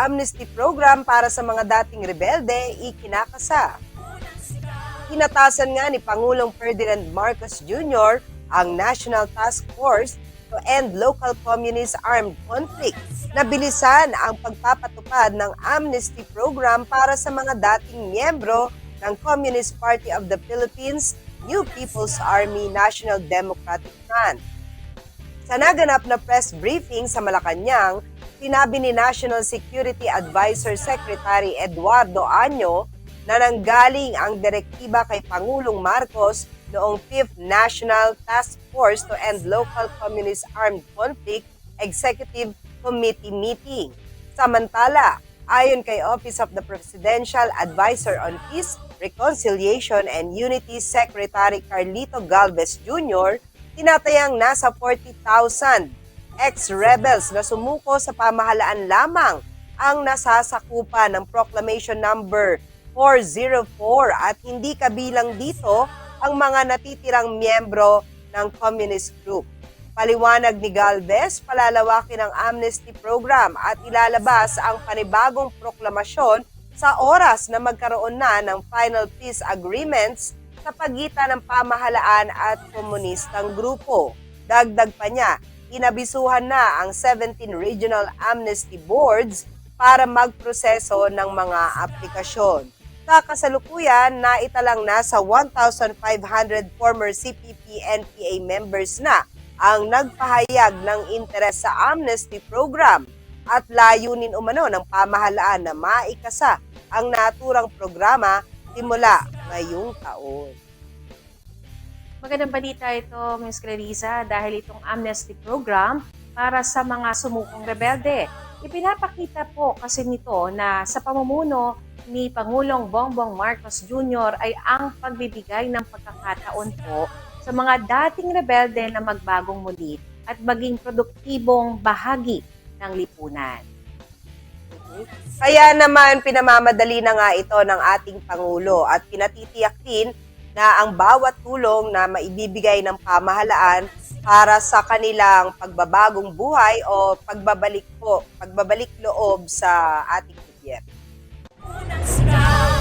amnesty program para sa mga dating rebelde ikinakasa. Hinatasan nga ni Pangulong Ferdinand Marcos Jr. ang National Task Force to End Local Communist Armed Conflict na bilisan ang pagpapatupad ng amnesty program para sa mga dating miyembro ng Communist Party of the Philippines, New People's Army National Democratic Front. Sa naganap na press briefing sa Malacanang, sinabi ni National Security Advisor Secretary Eduardo Año na nanggaling ang direktiba kay Pangulong Marcos noong 5th National Task Force to End Local Communist Armed Conflict Executive Committee meeting. Samantala, ayon kay Office of the Presidential Advisor on Peace, Reconciliation and Unity Secretary Carlito Galvez Jr., tinatayang nasa 40,000 ex-rebels na sumuko sa pamahalaan lamang ang nasasakupan ng Proclamation Number 404 at hindi kabilang dito ang mga natitirang miyembro ng communist group. Paliwanag ni Galvez, palalawakin ang amnesty program at ilalabas ang panibagong proklamasyon sa oras na magkaroon na ng final peace agreements sa pagitan ng pamahalaan at komunistang grupo. Dagdag pa niya, inabisuhan na ang 17 regional amnesty boards para magproseso ng mga aplikasyon. Sa kasalukuyan, naitalang na sa 1,500 former CPP-NPA members na ang nagpahayag ng interes sa amnesty program at layunin umano ng pamahalaan na maikasa ang naturang programa simula ngayong taon. Magandang balita ito, Ms. Clarissa, dahil itong amnesty program para sa mga sumukong rebelde. Ipinapakita po kasi nito na sa pamumuno ni Pangulong Bongbong Marcos Jr. ay ang pagbibigay ng pagkakataon po sa mga dating rebelde na magbagong muli at maging produktibong bahagi ng lipunan. Kaya naman pinamamadali na nga ito ng ating Pangulo at pinatitiyak din na ang bawat tulong na maibibigay ng pamahalaan para sa kanilang pagbabagong buhay o pagbabalik po, pagbabalik loob sa ating gobyerno. Unang